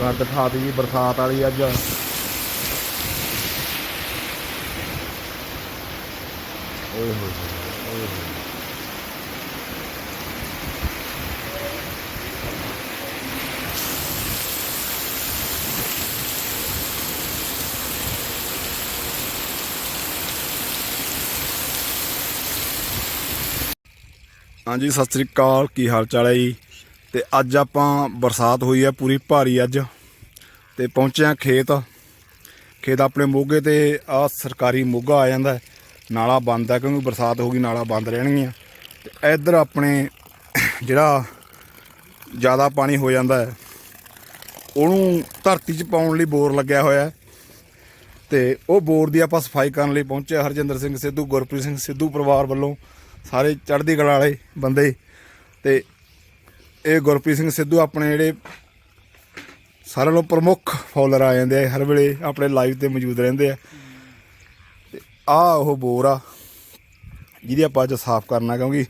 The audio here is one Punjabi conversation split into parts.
ਗੱਦ ਖਾਤੀ ਜੀ ਬਰਸਾਤ ਵਾਲੀ ਅੱਜ। ਓਏ ਹੋਏ, ਓਏ ਹੋਏ। ਹਾਂਜੀ ਸਤਿ ਸ੍ਰੀ ਅਕਾਲ। ਕੀ ਹਾਲ ਚਾਲ ਹੈ ਜੀ? ਤੇ ਅੱਜ ਆਪਾਂ ਬਰਸਾਤ ਹੋਈ ਹੈ ਪੂਰੀ ਭਾਰੀ ਅੱਜ। ਤੇ ਪਹੁੰਚਿਆ ਖੇਤ। ਖੇਤ ਆਪਣੇ ਮੋਗੇ ਤੇ ਆ ਸਰਕਾਰੀ ਮੋਗਾ ਆ ਜਾਂਦਾ ਨਾਲਾ ਬੰਦ ਹੈ ਕਿਉਂਕਿ ਬਰਸਾਤ ਹੋ ਗਈ, ਨਾਲਾ ਬੰਦ ਰਹਿਣਗੀਆਂ। ਤੇ ਇੱਧਰ ਆਪਣੇ ਜਿਹੜਾ ਜ਼ਿਆਦਾ ਪਾਣੀ ਹੋ ਜਾਂਦਾ ਹੈ, ਉਹਨੂੰ ਧਰਤੀ 'ਚ ਪਾਉਣ ਲਈ ਬੋਰ ਲੱਗਿਆ ਹੋਇਆ ਹੈ। ਤੇ ਉਹ ਬੋਰ ਦੀ ਆਪਾਂ ਸਫ਼ਾਈ ਕਰਨ ਲਈ ਪਹੁੰਚੇ ਹਰਜਿੰਦਰ ਸਿੰਘ ਸਿੱਧੂ, ਗੁਰਪ੍ਰੀਤ ਸਿੰਘ ਸਿੱਧੂ ਪਰਿਵਾਰ ਵੱਲੋਂ। ਸਾਰੇ ਚੜ੍ਹਦੀ ਕਲਾ ਵਾਲੇ ਬੰਦੇ। ਤੇ ਇਹ ਗੁਰਪ੍ਰੀਤ ਸਿੰਘ ਸਿੱਧੂ ਆਪਣੇ ਜਿਹੜੇ ਸਾਰਿਆਂ ਨਾਲੋਂ ਪ੍ਰਮੁੱਖ ਫੋਲੋਅਰ ਆ ਜਾਂਦੇ ਆ, ਹਰ ਵੇਲੇ ਆਪਣੇ ਲਾਈਵ ਤੇ ਮੌਜੂਦ ਰਹਿੰਦੇ ਆ। ਤੇ ਆ ਉਹ ਬੋਰ ਆ, ਜਿਹਦੀ ਆਪਾਂ ਅੱਜ ਸਾਫ਼ ਕਰਨਾ, ਕਿਉਂਕਿ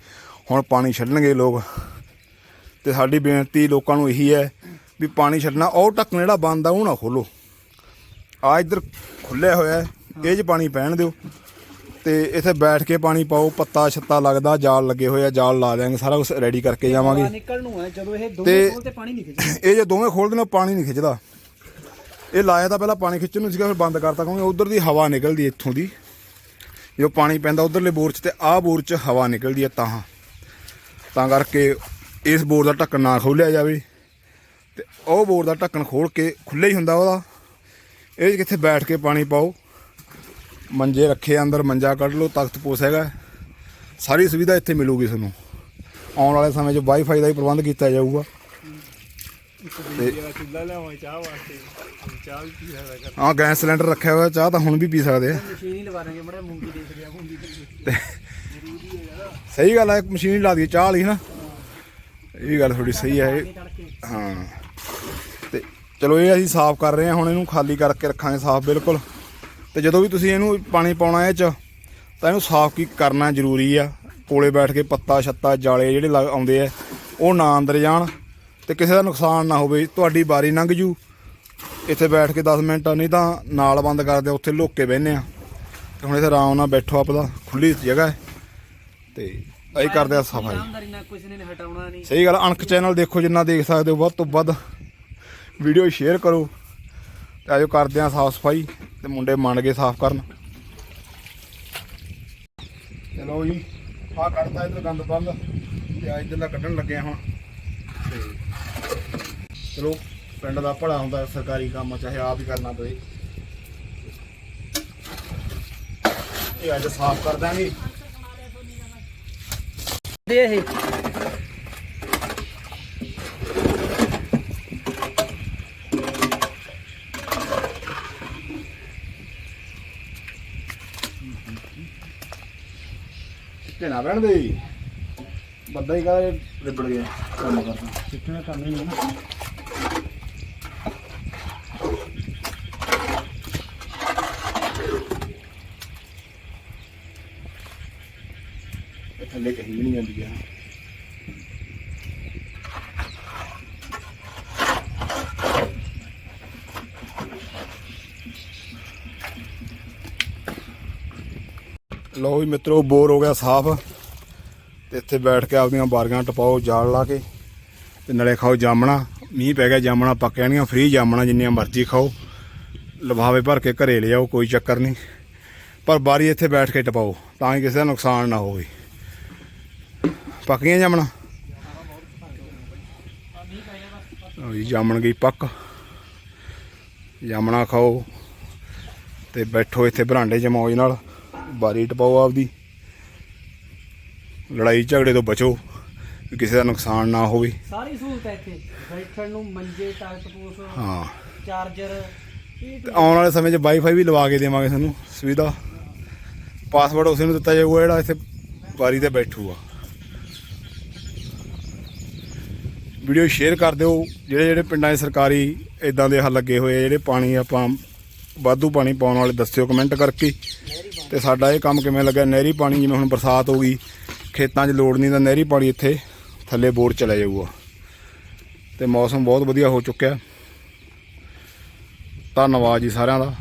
ਹੁਣ ਪਾਣੀ ਛੱਡਣਗੇ ਲੋਕ। ਤੇ ਸਾਡੀ ਬੇਨਤੀ ਲੋਕਾਂ ਨੂੰ ਇਹੀ ਹੈ ਵੀ ਪਾਣੀ ਛੱਡਣਾ, ਉਹ ਢੱਕਣ ਜਿਹੜਾ ਬੰਦ ਆ, ਉਹ ਨਾ ਖੋਲੋ। ਆ ਇੱਧਰ ਖੁੱਲਿਆ ਹੋਇਆ ਇਹ 'ਚ ਪਾਣੀ ਪੈਣ ਦਿਓ। ਤੇ ਇੱਥੇ ਬੈਠ ਕੇ ਪਾਣੀ ਪਾਓ ਪੱਤਾ ਛੱਤਾ ਲੱਗਦਾ ਜਾਲ ਲੱਗੇ ਹੋਏ ਆ ਜਾਲ ਲਾ ਦਿਆਂਗੇ ਸਾਰਾ ਕੁਝ ਰੈਡੀ ਕਰਕੇ ਜਾਵਾਂਗੇ। ਨਿਕਲ ਨੂੰ ਹੈ ਜਦੋਂ ਇਹ ਤੇ- ਦੋਵੇਂ ਕੋਲ ਤੇ ਪਾਣੀ ਨਹੀਂ ਖਿੱਚਦਾ। ਇਹ ਜੇ ਦੋਵੇਂ ਖੋਲਦੇ ਨੇ ਪਾਣੀ ਨਹੀਂ ਖਿੱਚਦਾ। ਇਹ ਲਾਇਆ ਤਾਂ ਪਹਿਲਾਂ ਪਾਣੀ ਖਿੱਚਣ ਨੂੰ ਸੀਗਾ ਫਿਰ ਬੰਦ ਕਰਤਾ ਕਿਉਂਕਿ ਉਧਰ ਦੀ ਹਵਾ ਨਿਕਲਦੀ ਇੱਥੋਂ ਦੀ। ਜੋ ਪਾਣੀ ਪੈਂਦਾ ਉਧਰਲੇ ਬੋਰ 'ਚ ਤੇ ਆਹ ਬੋਰ 'ਚ ਹਵਾ ਨਿਕਲਦੀ ਹੈ ਤਾਂ। ਤਾਂ ਕਰਕੇ ਇਸ ਬੋਰ ਦਾ ਢੱਕਣ ਨਾ ਖੋਲਿਆ ਜਾਵੇ। ਤੇ ਉਹ ਬੋਰ ਦਾ ਢੱਕਣ ਖੋਲ ਕੇ ਖੁੱਲ੍ਹਾ ਹੀ ਹੁੰਦਾ ਉਹਦਾ। ਇਹ ਕਿੱਥੇ ਬੈਠ ਕੇ ਪਾਣੀ ਪਾਓ। ਮੰਜੇ ਰੱਖੇ ਅੰਦਰ ਮੰਜਾ ਕੱਢ ਲਓ ਤਖਤ ਪੋਸ ਹੈਗਾ। ਸਾਰੀ ਸੁਵਿਧਾ ਇੱਥੇ ਮਿਲੂਗੀ ਤੁਹਾਨੂੰ। ਆਉਣ ਵਾਲੇ ਸਮੇਂ 'ਚ ਵਾਈਫਾਈ ਦਾ ਵੀ ਪ੍ਰਬੰਧ ਕੀਤਾ ਜਾਊਗਾ। ਚੁੱਲਾ ਲਿਆਵਾਂ ਚਾਹ ਵਾਸਤੇ। ਚਾਹ ਵੀ ਪੀ ਸਕਦਾ ਕਰ ਹਾਂ ਗੈਸ ਸਿਲੰਡਰ ਰੱਖਿਆ ਹੋਇਆ ਚਾਹ ਤਾਂ ਹੁਣ ਵੀ ਪੀ ਸਕਦੇ ਆ। ਮਸ਼ੀਨ ਹੀ ਲਵਾ ਦਾਂਗੇ ਬੜਾ ਮੂੰਗੀ ਦੇਖ ਰਿਹਾ ਮੂੰਗੀ ਤੇ ਸਹੀ ਗੱਲ ਹੈ ਮਸ਼ੀਨ ਲਾ ਦਈਏ ਚਾਹ ਵਾਲੀ ਨਾ। ਇਹ ਗੱਲ ਥੋੜੀ ਸਹੀ ਹੈ ਹਾਂ। ਤੇ ਚਲੋ ਇਹ ਅਸੀਂ ਸਾਫ਼ ਕਰ ਰਹੇ ਹਾਂ ਹੁਣ ਇਹਨੂੰ ਖਾਲੀ ਕਰਕੇ ਰੱਖਾਂਗੇ ਸਾਫ਼ ਬਿਲਕੁਲ। ਤੇ ਜਦੋਂ ਵੀ ਤੁਸੀਂ ਇਹਨੂੰ ਪਾਣੀ ਪਾਉਣਾ ਇਹ ਚ, ਤਾਂ ਇਹਨੂੰ ਸਾਫ਼ ਕੀ ਕਰਨਾ ਜ਼ਰੂਰੀ ਆ। ਕੋਲੇ ਬੈਠ ਕੇ ਪੱਤਾ, ਛੱਤਾ, ਜਾਲੇ ਜਿਹੜੇ ਲੱਗ- ਆਉਂਦੇ ਆ, ਉਹ ਨਾ ਅੰਦਰ ਜਾਣ ਤੇ ਕਿਸੇ ਦਾ ਨੁਕਸਾਨ ਨਾ ਹੋਵੇ, ਤੁਹਾਡੀ ਬਾਰੀ ਲੰਘ ਜੂ। ਇੱਥੇ ਬੈਠ ਕੇ 10 ਮਿੰਟ, ਨਹੀਂ ਤਾਂ ਨਾਲ ਬੰਦ ਕਰਦੇ ਉੱਥੇ ਲੁੱਕ ਕੇ ਬਹਿੰਦੇ ਆ। ਤੇ ਹੁਣ ਇੱਥੇ ਆਰਾਮ ਨਾਲ ਬੈਠੋ ਆਪਦਾ, ਖੁੱਲੀ ਜਗ੍ਹਾ ਹੈ। ਤੇ ਅਸੀਂ ਕਰਦੇ ਆ ਸਫ਼ਾਈ। ਸਹੀ ਗੱਲ ਅਣਖ ਚੈਨਲ ਦੇਖੋ ਜਿੰਨਾ ਦੇਖ ਸਕਦੇ ਹੋ, ਵੱਧ ਤੋਂ ਵੱਧ ਵੀਡੀਓ ਸ਼ੇਅਰ ਕਰੋ। ਆਜੋ ਕਰਦੇ ਆ ਸਾਫ਼ ਸਫ਼ਾਈ ਤੇ ਮੁੰਡੇ ਮੰਨ ਗਏ ਸਾਫ਼ ਕਰਨ। ਚਲੋ ਜੀ ਆ ਕੱਢਤਾ ਇਧਰ ਗੰਦ ਬੰਦ ਤੇ ਆ ਇਧਰ ਦਾ ਕੱਢਣ ਲੱਗੇ ਆ ਹੁਣ। ਤੇ ਚਲੋ, ਪਿੰਡ ਦਾ ਭਲਾ ਹੁੰਦਾ, ਸਰਕਾਰੀ ਕੰਮ ਚਾਹੇ ਆਪ ਹੀ ਕਰਨਾ ਪਵੇ। ਇਹ ਅੱਜ ਸਾਫ਼ ਕਰ ਦਾਂਗੇ। ਦੇ ਇਹ। ਨਾ ਬਹਿਣ ਦੇ ਬੰਦਾ ਹੀ ਕਹੇ ਰਿਬੜ ਗਿਆ ਕੰਮ ਕਰਦਾ ਚਿੱਟਣਾ ਕੰਮ ਹੀ ਨਹੀਂ ਨਾ। ਇਹ ਥੱਲੇ ਕਹੀ ਨਹੀਂ ਜਾਂਦੀ ਆ। ਲਓ ਵੀ ਮਿੱਤਰੋ, ਬੋਰ ਹੋ ਗਿਆ ਸਾਫ਼। ਤੇ ਇੱਥੇ ਬੈਠ ਕੇ ਆਪਦੀਆਂ ਬਾਰੀਆਂ ਟਪਾਓ, ਜਾਲ ਲਾ ਕੇ। ਤੇ ਨਲੇ ਖਾਓ ਜਾਮਣਾ। ਮੀਂਹ ਪੈ ਗਿਆ, ਜਾਮਣਾ ਪੱਕ ਜਾਣਗੀਆਂ। ਫ੍ਰੀ ਜਾਮਣਾ ਜਿੰਨੀਆਂ ਮਰਜ਼ੀ ਖਾਓ। ਲਫਾਵੇ ਭਰ ਕੇ ਘਰੇ ਲਿਆਓ, ਕੋਈ ਚੱਕਰ ਨਹੀਂ। ਪਰ ਬਾਰੀ ਇੱਥੇ ਬੈਠ ਕੇ ਟਪਾਓ, ਤਾਂ ਹੀ ਕਿਸੇ ਦਾ ਨੁਕਸਾਨ ਨਾ ਹੋਵੇ। ਪੱਕੀਆਂ ਜਾਮਣਾ? ਜੀ, ਜਾਮਣ ਗਈ ਪੱਕ। ਜਾਮਣਾ ਖਾਓ। ਤੇ ਬੈਠੋ ਇੱਥੇ ਬਰਾਂਡੇ 'ਚ ਮੌਜ ਨਾਲ। ਬਾਰੀ ਟਪਾਓ ਆਪਦੀ। ਲੜਾਈ ਝਗੜੇ ਤੋਂ ਬਚੋ ਵੀ ਕਿਸੇ ਦਾ ਨੁਕਸਾਨ ਨਾ ਹੋਵੇ। ਸਾਰੀ ਸਹੂਲਤ ਹੈ ਇੱਥੇ। ਬੈਠਣ ਨੂੰ ਮੰਜੇ ਪੋਸ ਹਾਂ। ਚਾਰਜਰ ਆਉਣ ਵਾਲੇ ਸਮੇਂ 'ਚ ਵਾਈਫਾਈ ਵੀ ਲਵਾ ਕੇ ਦੇਵਾਂਗੇ ਤੁਹਾਨੂੰ ਸੁਵਿਧਾ। ਪਾਸਵਰਡ ਉਸੇ ਨੂੰ ਦਿੱਤਾ ਜਾਊਗਾ ਜਿਹੜਾ ਇੱਥੇ ਬਾਰੀ ਤੇ ਬੈਠੂਗਾ। ਵੀਡੀਓ ਸ਼ੇਅਰ ਕਰ ਦਿਓ ਜਿਹੜੇ ਜਿਹੜੇ ਪਿੰਡਾਂ 'ਚ ਸਰਕਾਰੀ ਇਦਾਂ ਦੇ ਹੱਲ ਲੱਗੇ ਹੋਏ ਆ ਜਿਹੜੇ ਪਾਣੀ ਆਪਾਂ ਵਾਧੂ ਪਾਣੀ ਪਾਉਣ ਵਾਲੇ ਦੱਸਿਓ ਕਮੈਂਟ ਕਰਕੇ। ਤੇ ਸਾਡਾ ਇਹ ਕੰਮ ਕਿਵੇਂ ਲੱਗਾ ਨਹਿਰੀ ਪਾਣੀ ਜਿਵੇਂ ਹੁਣ ਬਰਸਾਤ ਹੋ ਗਈ, ਖੇਤਾਂ 'ਚ ਲੋੜ ਨਹੀਂ ਤਾਂ ਨਹਿਰੀ ਪਾਣੀ ਇੱਥੇ ਥੱਲੇ ਬੋਰ ਚਲਾ ਜਾਊਗਾ। ਤੇ ਮੌਸਮ ਬਹੁਤ ਵਧੀਆ ਹੋ ਚੁੱਕਿਆ। ਧੰਨਵਾਦ ਜੀ ਸਾਰਿਆਂ ਦਾ।